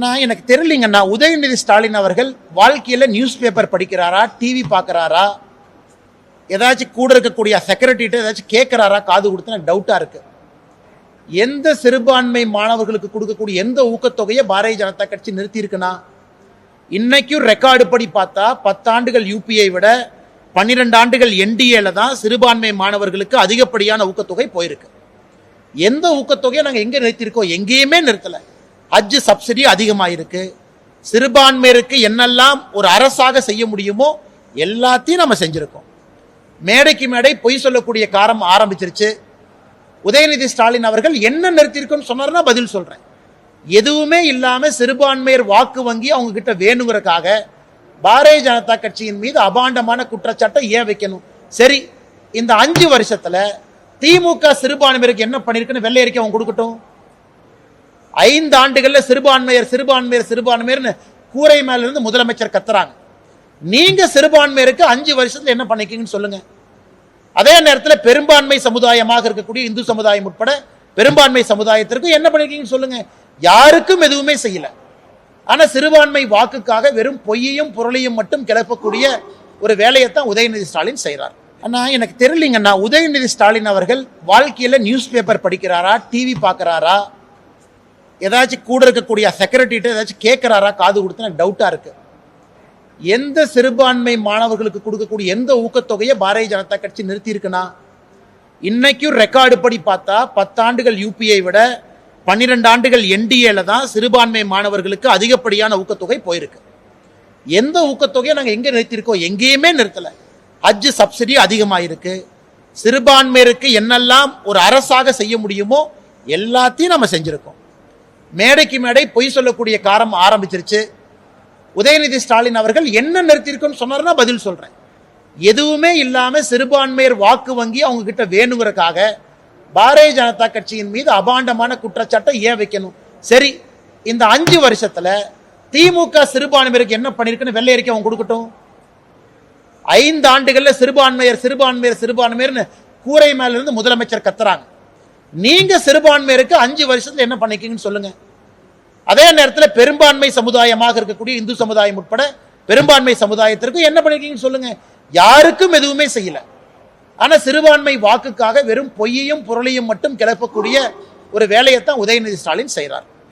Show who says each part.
Speaker 1: அண்ணா எனக்கு தெரியலீங்கண்ணா உதயநிதி ஸ்டாலின் அவர்கள் வாழ்க்கையில் நியூஸ் பேப்பர் படிக்கிறாரா டிவி பார்க்குறாரா? ஏதாச்சும் கூட இருக்கக்கூடிய செக்ரட்டரிட்ட ஏதாச்சும் கேட்குறாரா காது கொடுத்து எனக்கு டவுட்டாக இருக்குது எந்த சிறுபான்மை மாணவர்களுக்கு கொடுக்கக்கூடிய எந்த ஊக்கத்தொகையை பாரதிய ஜனதா கட்சி நிறுத்தியிருக்குண்ணா இன்னைக்கும் ரெக்கார்டு படி பார்த்தா பத்தாண்டுகள் யூபிஐ விட பன்னிரெண்டு ஆண்டுகள் என்டிஏல தான் சிறுபான்மை மாணவர்களுக்கு அதிகப்படியான ஊக்கத்தொகை போயிருக்கு. எந்த ஊக்கத்தொகையை நாங்கள் எங்கே நிறுத்தியிருக்கோம் எங்கேயுமே நிறுத்தலை. ஹஜ்ஜு சப்சிடி அதிகமாயிருக்கு. சிறுபான்மையருக்கு என்னெல்லாம் ஒரு அரசாக செய்ய முடியுமோ எல்லாத்தையும் நம்ம செஞ்சுருக்கோம். மேடைக்கு மேடை பொய் சொல்லக்கூடிய காரம் ஆரம்பிச்சிருச்சு. உதயநிதி ஸ்டாலின் அவர்கள் என்ன நிறுத்தியிருக்குன்னு சொன்னார்னா பதில் சொல்கிறேன் எதுவுமே இல்லாமல் சிறுபான்மையர் வாக்கு வங்கி அவங்க கிட்ட வேணுங்கிறக்காக பாரதிய ஜனதா கட்சியின் மீது அபாண்டமான குற்றச்சாட்டை ஏன் வைக்கணும்? சரி இந்த அஞ்சு வருஷத்தில் திமுக சிறுபான்மையருக்கு என்ன பண்ணியிருக்குன்னு வெள்ளை அறிக்கை அவங்க கொடுக்கட்டும். ஐந்து ஆண்டுகளில் சிறுபான்மையர் சிறுபான்மையர் சிறுபான்மையர்னு கூரை மேலிருந்து முதலமைச்சர் கத்துறாங்க. நீங்க சிறுபான்மையருக்கு அஞ்சு வருஷத்துல என்ன பண்ணிருக்கீங்கன்னு சொல்லுங்க. அதே நேரத்தில் பெரும்பான்மை சமுதாயமாக இருக்கக்கூடிய இந்து சமுதாயம் உட்பட பெரும்பான்மை சமுதாயத்திற்கும் என்ன பண்ணிருக்கீங்கன்னு சொல்லுங்க. யாருக்கும் எதுவுமே செய்யல. ஆனா சிறுபான்மை வாக்குக்காக வெறும் பொய்யையும் பொருளையும் மட்டும் கிளப்பக்கூடிய ஒரு வேலையைத்தான் உதயநிதி ஸ்டாலின் செய்கிறார் அண்ணா எனக்கு தெரியலீங்கண்ணா உதயநிதி ஸ்டாலின் அவர்கள் வாழ்க்கையில நியூஸ் பேப்பர் படிக்கிறாரா டிவி பார்க்குறாரா? ஏதாச்சும் கூட இருக்கக்கூடிய செக்ரட்டரிட்ட ஏதாச்சும் கேட்குறாரா காது கொடுத்து எனக்கு டவுட்டாக இருக்குது எந்த சிறுபான்மை மாணவர்களுக்கு கொடுக்கக்கூடிய எந்த ஊக்கத்தொகையை பாரதிய ஜனதா கட்சி நிறுத்தியிருக்குன்னா இன்றைக்கும் இன்னைக்கும் ரெக்கார்டு படி பார்த்தா பத்தாண்டுகள் யூபிஐ விட பன்னிரெண்டு ஆண்டுகள் என்டிஏல தான் சிறுபான்மை மாணவர்களுக்கு அதிகப்படியான ஊக்கத்தொகை போயிருக்கு. எந்த ஊக்கத்தொகையை நாங்கள் எங்கே நிறுத்தியிருக்கோம்? எங்கேயுமே நிறுத்தலை. ஹஜ் சப்சிடி அதிகமாகிருக்கு சிறுபான்மையருக்கு என்னெல்லாம் ஒரு அரசாக செய்ய முடியுமோ எல்லாத்தையும் நம்ம செஞ்சுருக்கோம். மேடைக்கு மேடை பொய் சொல்லக்கூடிய காரம் ஆரம்பிச்சிருச்சு. உதயநிதி ஸ்டாலின் அவர்கள் என்ன நிறுத்தியிருக்குன்னு சொன்னார்னா பதில் சொல்கிறேன் எதுவுமே இல்லாமல் சிறுபான்மையர் வாக்கு வங்கி அவங்க கிட்ட வேணுங்கிறக்காக பாரதிய ஜனதா கட்சியின் மீது அபாண்டமான குற்றச்சாட்டை ஏன் வைக்கணும்? சரி இந்த அஞ்சு வருஷத்தில் திமுக சிறுபான்மையருக்கு என்ன பண்ணியிருக்குன்னு வெள்ளையறிக்கை அவங்க கொடுக்கட்டும். ஐந்து ஆண்டுகளில் சிறுபான்மையர் சிறுபான்மையர் சிறுபான்மையர்னு கூரை மேலிருந்து முதலமைச்சர் கத்துறாங்க. நீங்க சிறுபான்மையருக்கு அஞ்சு வருஷத்துல என்ன பண்ணிக்கிங்கன்னு சொல்லுங்க. அதே நேரத்தில் பெரும்பான்மை சமுதாயமாக இருக்கக்கூடிய இந்து சமுதாயம் உட்பட பெரும்பான்மை சமுதாயத்திற்கும் என்ன பண்ணிருக்கீங்கன்னு சொல்லுங்க. யாருக்கும் எதுவுமே செய்யல. ஆனா சிறுபான்மை வாக்குக்காக வெறும் பொய்யையும் பொருளையும் மட்டும் கிளப்பக்கூடிய ஒரு வேலையைத்தான் உதயநிதி ஸ்டாலின் செய்கிறார்